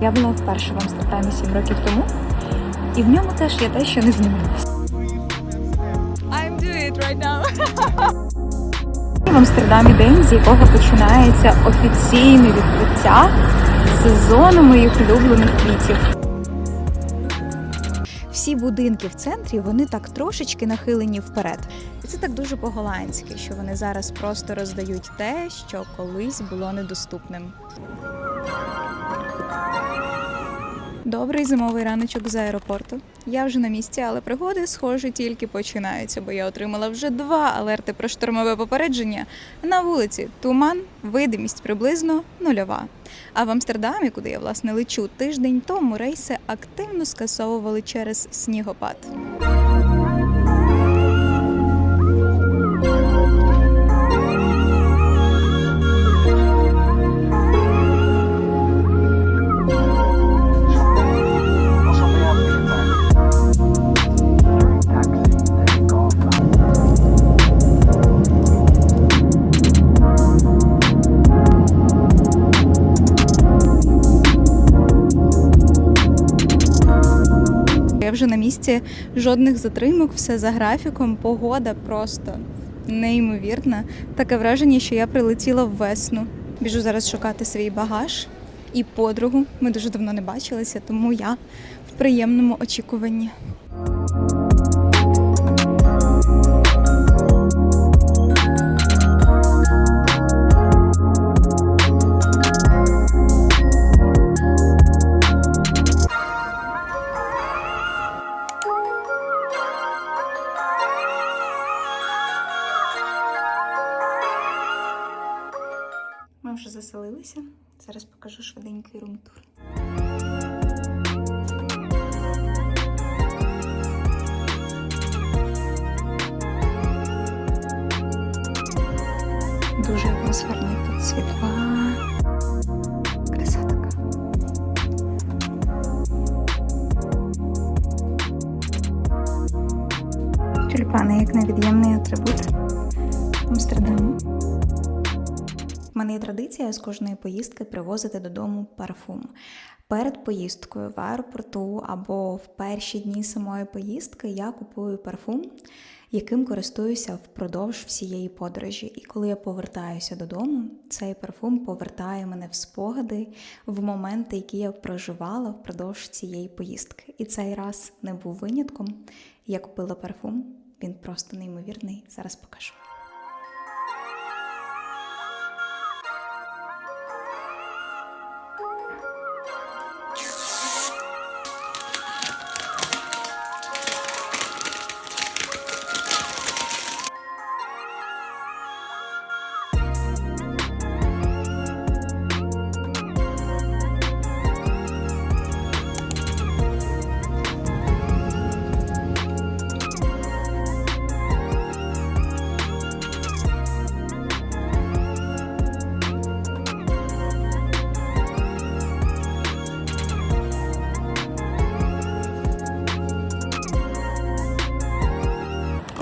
Я була вперше в Амстердамі 7 років тому, і в ньому теж є те, що не змінилось. I'm doing it right now. В Амстердамі день, з якого починається офіційне відкриття сезону моїх улюблених квітів. Всі будинки в центрі вони так трошечки нахилені вперед. І це так дуже по-голландськи, що вони зараз просто роздають те, що колись було недоступним. Добрий зимовий раночок з аеропорту. Я вже на місці, але пригоди, схоже, тільки починаються, бо я отримала вже два алерти про штормове попередження. На вулиці туман, видимість приблизно нульова. А в Амстердамі, куди я власне лечу, тиждень тому рейси активно скасовували через снігопад. Місці, жодних затримок, все за графіком. Погода просто неймовірна. Таке враження, що я прилетіла в весну. Біжу зараз шукати свій багаж і подругу. Ми дуже давно не бачилися, тому я в приємному очікуванні. Швиденький румтур. Дуже атмосферний тут світла. Краса. Тюльпани як невід'ємний атрибут Амстердаму. Мене є традиція з кожної поїздки привозити додому парфум. Перед поїздкою в аеропорту або в перші дні самої поїздки я купую парфум, яким користуюся впродовж всієї подорожі. І коли я повертаюся додому, цей парфум повертає мене в спогади, в моменти, які я проживала впродовж цієї поїздки. І цей раз не був винятком. Я купила парфум, він просто неймовірний. Зараз покажу.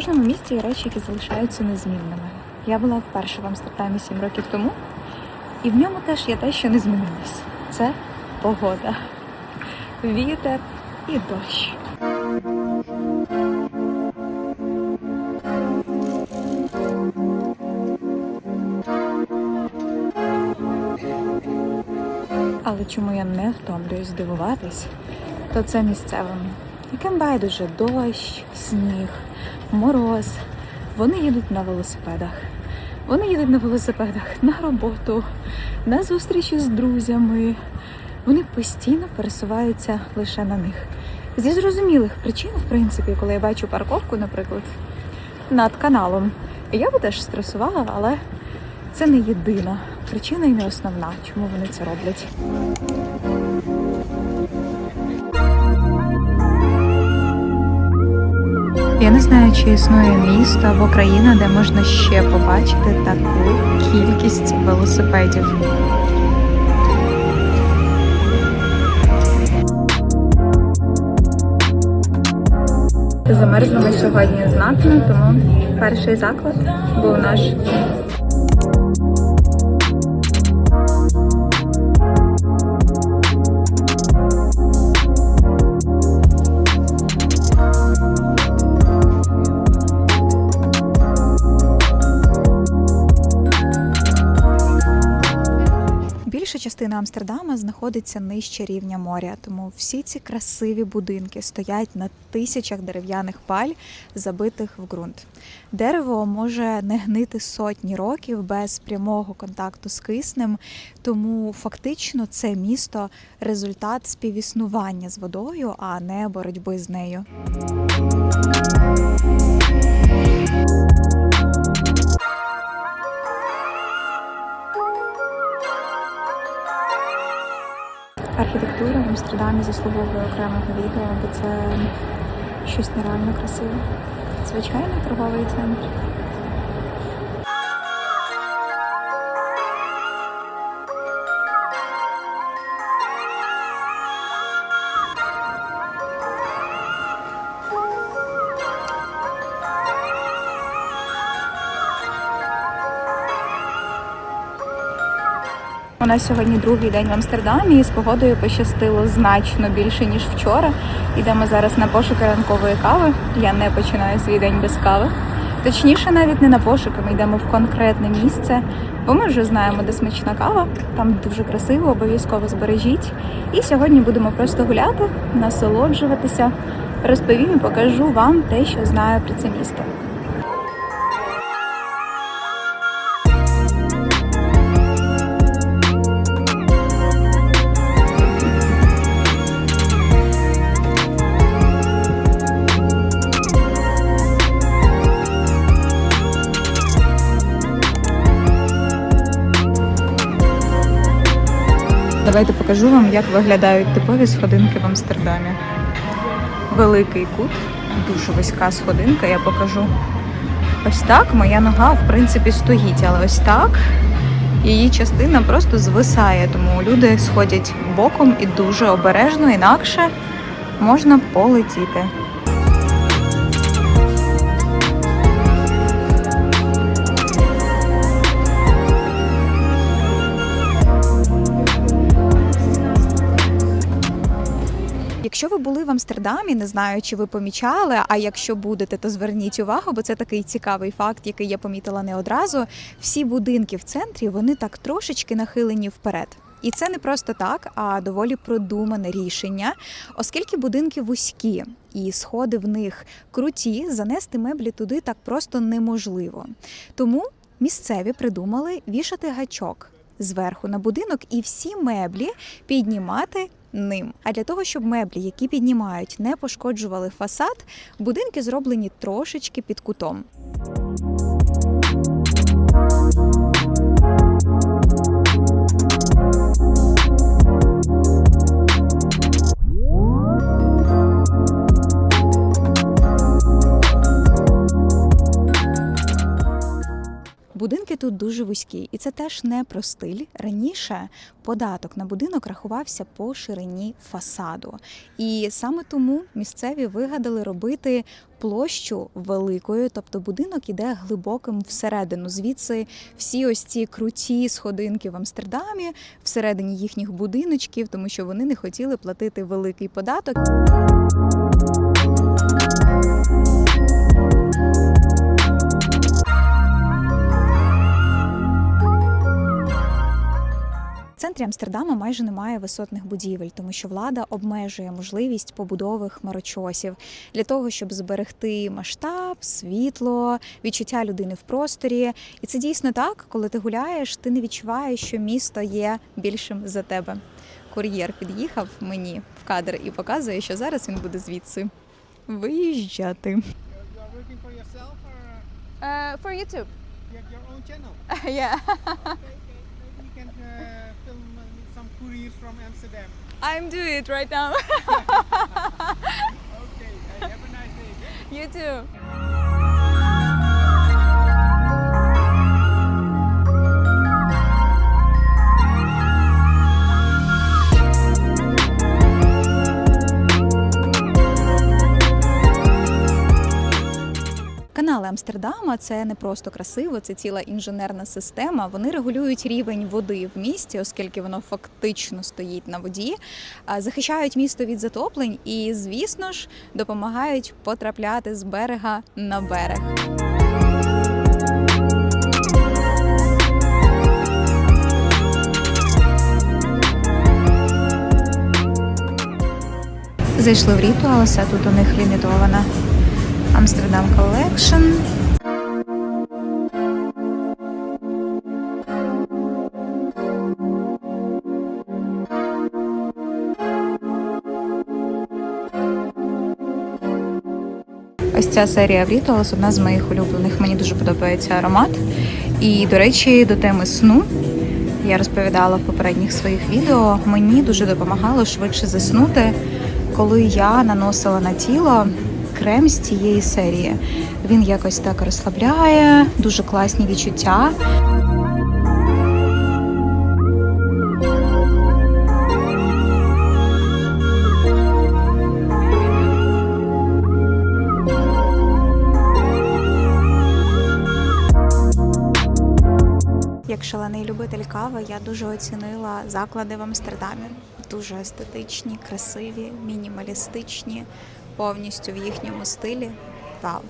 Кожному місті є речі, які залишаються незмінними. Я була вперше в Амстердамі 7 років тому, і в ньому теж є те, що не змінилось. Це погода, вітер і дощ. Але чому я не втомлююсь дивуватись, то це місцевим, яким байдуже дощ, сніг, мороз. Вони їдуть на велосипедах. Вони їдуть на велосипедах на роботу, на зустрічі з друзями. Вони постійно пересуваються лише на них. Зі зрозумілих причин, в принципі, коли я бачу парковку, наприклад, над каналом, я би теж стресувала, але це не єдина причина і не основна, чому вони це роблять. Я не знаю, чи існує місто або країна, де можна ще побачити таку кількість велосипедів. Замерзли ми сьогодні знатно, тому перший заклад був наш частина Амстердама знаходиться нижче рівня моря, тому всі ці красиві будинки стоять на тисячах дерев'яних паль, забитих в ґрунт. Дерево може не гнити сотні років без прямого контакту з киснем, тому фактично це місто результат співіснування з водою, а не боротьби з нею. Архітектура в Амстердамі заслуговує окремого відео, бо це щось нереально красиве. Звичайний торговий центр. Нас сьогодні другий день в Амстердамі, і з погодою пощастило значно більше ніж вчора. Йдемо зараз на пошуки ранкової кави. Я не починаю свій день без кави. Точніше, навіть не на пошуки, ми йдемо в конкретне місце, бо ми вже знаємо, де смачна кава. Там дуже красиво, обов'язково збережіть. І сьогодні будемо просто гуляти, насолоджуватися. Розповім і покажу вам те, що знаю про це місто. Покажу вам, як виглядають типові сходинки в Амстердамі. Великий кут, дуже вузька сходинка, я покажу. Ось так моя нога, в принципі, стоїть, але ось так її частина просто звисає, тому люди сходять боком і дуже обережно, інакше можна полетіти. Якщо ви були в Амстердамі, не знаю, чи ви помічали, а якщо будете, то зверніть увагу, бо це такий цікавий факт, який я помітила не одразу. Всі будинки в центрі вони так трошечки нахилені вперед. І це не просто так, а доволі продумане рішення, оскільки будинки вузькі і сходи в них круті, занести меблі туди так просто неможливо. Тому місцеві придумали вішати гачок зверху на будинок і всі меблі піднімати ним. А для того, щоб меблі, які піднімають, не пошкоджували фасад, будинки зроблені трошечки під кутом. Тут дуже вузькі, і це теж не про стиль. Раніше податок на будинок рахувався по ширині фасаду. І саме тому місцеві вигадали робити площу великою, тобто будинок іде глибоким всередину. Звідси всі ось ці круті сходинки в Амстердамі всередині їхніх будиночків, тому що вони не хотіли платити великий податок. Центрі Амстердама майже немає висотних будівель, тому що влада обмежує можливість побудови хмарочосів для того, щоб зберегти масштаб, світло, відчуття людини в просторі. І це дійсно так, коли ти гуляєш, ти не відчуваєш, що місто є більшим за тебе. Кур'єр під'їхав мені в кадр і показує, що зараз він буде звідси виїжджати. For Uh, for YouTube. you have your own channel? yeah. okay, okay. You can uh, film uh, some couriers from Amsterdam. I'm doing it right now. Okay, uh, have a nice day. you too. Амстердама це не просто красиво, це ціла інженерна система. Вони регулюють рівень води в місті, оскільки воно фактично стоїть на воді, захищають місто від затоплень і, звісно ж, допомагають потрапляти з берега на берег. Зайшли в ріту, але все тут у них лімітована. Amsterdam Collection. Ось ця серія в одна з моїх улюблених. Мені дуже подобається аромат. І, до речі, до теми сну я розповідала в попередніх своїх відео. Мені дуже допомагало швидше заснути, коли я наносила на тіло крем з цієї серії. Він якось так розслабляє, дуже класні відчуття. Як шалений любитель кави, я дуже оцінила заклади в Амстердамі. Дуже естетичні, красиві, мінімалістичні, повністю в їхньому стилі. Вау!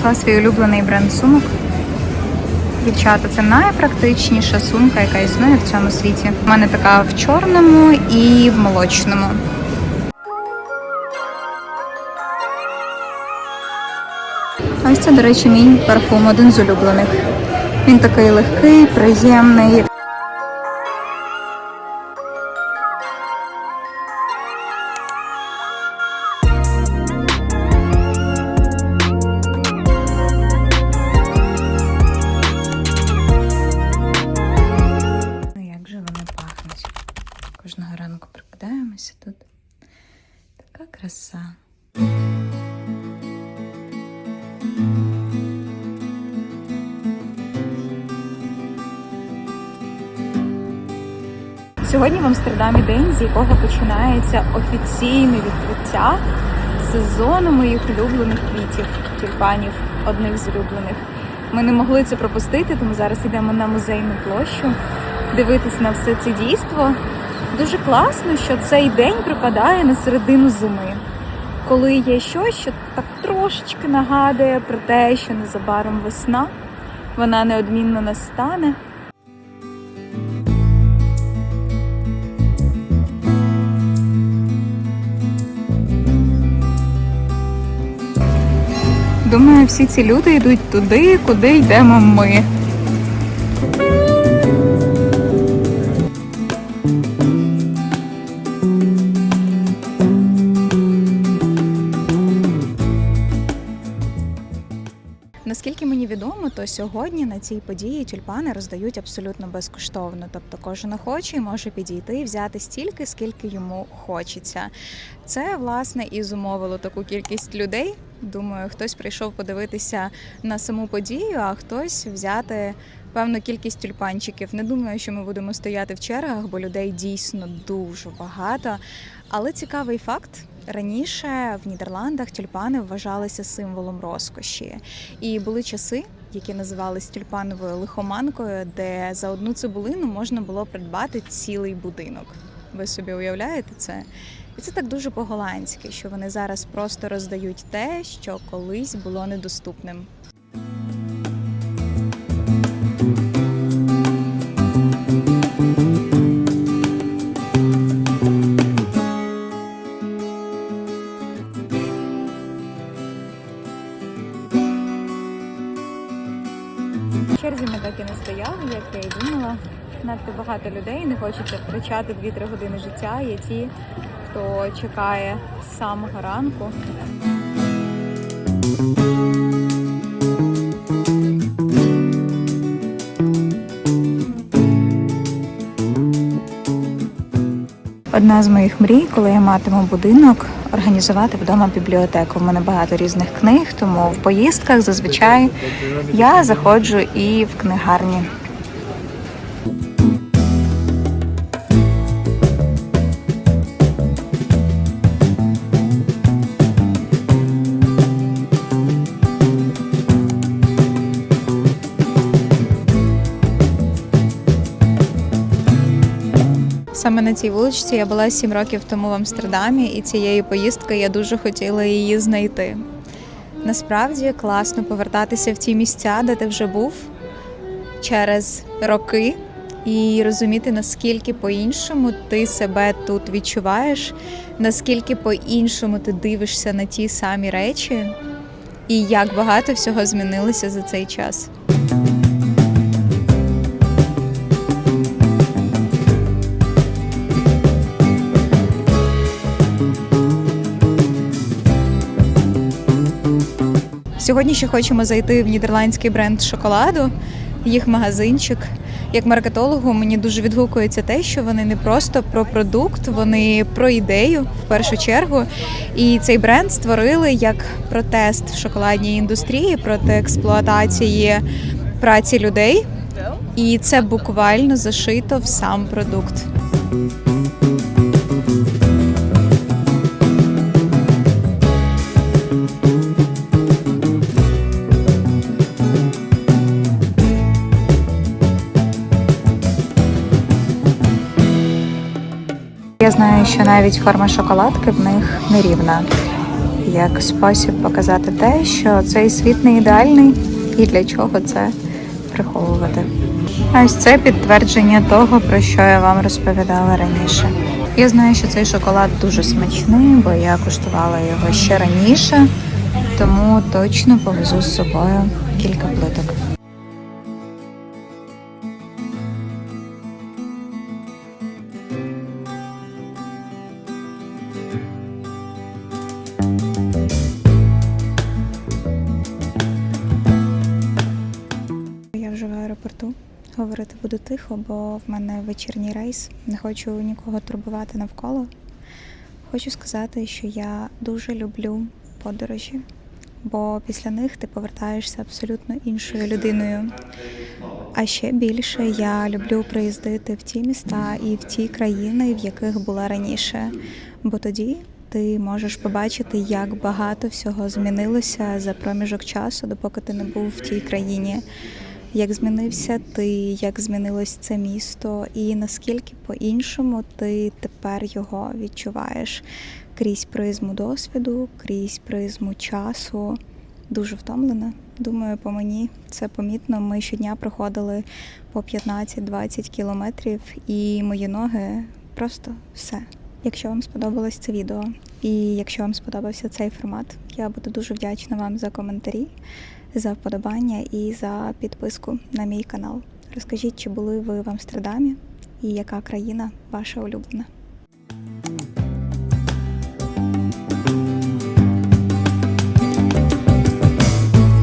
Знайшла свій улюблений бренд сумок. Дівчата, це найпрактичніша сумка, яка існує в цьому світі. У мене така в чорному і в молочному. Ось це, до речі, мій парфум, один з улюблених. Він такий легкий, приємний. Амстердамі день, з якого починається офіційне відкриття сезону моїх улюблених квітів, тюльпанів, одних з улюблених. Ми не могли це пропустити, тому зараз йдемо на музейну площу дивитись на все це дійство. Дуже класно, що цей день припадає на середину зими, коли є щось, що так трошечки нагадує про те, що незабаром весна, вона неодмінно настане. Думаю, всі ці люди йдуть туди, куди йдемо ми. Наскільки мені відомо, то сьогодні на цій події тюльпани роздають абсолютно безкоштовно. Тобто кожен охочий може підійти і взяти стільки, скільки йому хочеться. Це власне і зумовило таку кількість людей. Думаю, хтось прийшов подивитися на саму подію, а хтось взяти певну кількість тюльпанчиків. Не думаю, що ми будемо стояти в чергах, бо людей дійсно дуже багато. Але цікавий факт. Раніше в Нідерландах тюльпани вважалися символом розкоші, і були часи, які називались тюльпановою лихоманкою, де за одну цибулину можна було придбати цілий будинок. Ви собі уявляєте це? І це так дуже по-голландськи, що вони зараз просто роздають те, що колись було недоступним. Черзі ми так і не стояли, як я і думала. Надто багато людей, не хочеться втрачати 2-3 години життя. Ті, хто чекає з самого ранку. Одна з моїх мрій, коли я матиму будинок, організувати вдома бібліотеку. У мене багато різних книг, тому в поїздках зазвичай я заходжу і в книгарні. На цій вуличці я була сім років тому в Амстердамі, і цієї поїздки я дуже хотіла її знайти. Насправді класно повертатися в ті місця, де ти вже був через роки, і розуміти, наскільки по-іншому ти себе тут відчуваєш, наскільки по-іншому ти дивишся на ті самі речі, і як багато всього змінилося за цей час. Сьогодні ще хочемо зайти в нідерландський бренд шоколаду, їх магазинчик. Як маркетологу мені дуже відгукується те, що вони не просто про продукт, вони про ідею в першу чергу. І цей бренд створили як протест в шоколадній індустрії проти експлуатації праці людей. І це буквально зашито в сам продукт. Знаю, що навіть форма шоколадки в них нерівна, як спосіб показати те, що цей світ не ідеальний і для чого це приховувати. А ось це підтвердження того, про що я вам розповідала раніше. Я знаю, що цей шоколад дуже смачний, бо я куштувала його ще раніше, тому точно повезу з собою кілька плиток. Буду тихо, бо в мене вечірній рейс. Не хочу нікого турбувати навколо. Хочу сказати, що я дуже люблю подорожі, бо після них ти повертаєшся абсолютно іншою людиною. А ще більше я люблю приїздити в ті міста і в ті країни, в яких була раніше. Бо тоді ти можеш побачити, як багато всього змінилося за проміжок часу, допоки ти не був в тій країні. Як змінився ти, як змінилось це місто, і наскільки по-іншому ти тепер його відчуваєш крізь призму досвіду, крізь призму часу. Дуже втомлена. Думаю, по мені це помітно. Ми щодня проходили по 15-20 кілометрів, і мої ноги просто все. Якщо вам сподобалось це відео, і якщо вам сподобався цей формат, я буду дуже вдячна вам за коментарі, за вподобання і за підписку на мій канал. Розкажіть, чи були ви в Амстердамі і яка країна ваша улюблена?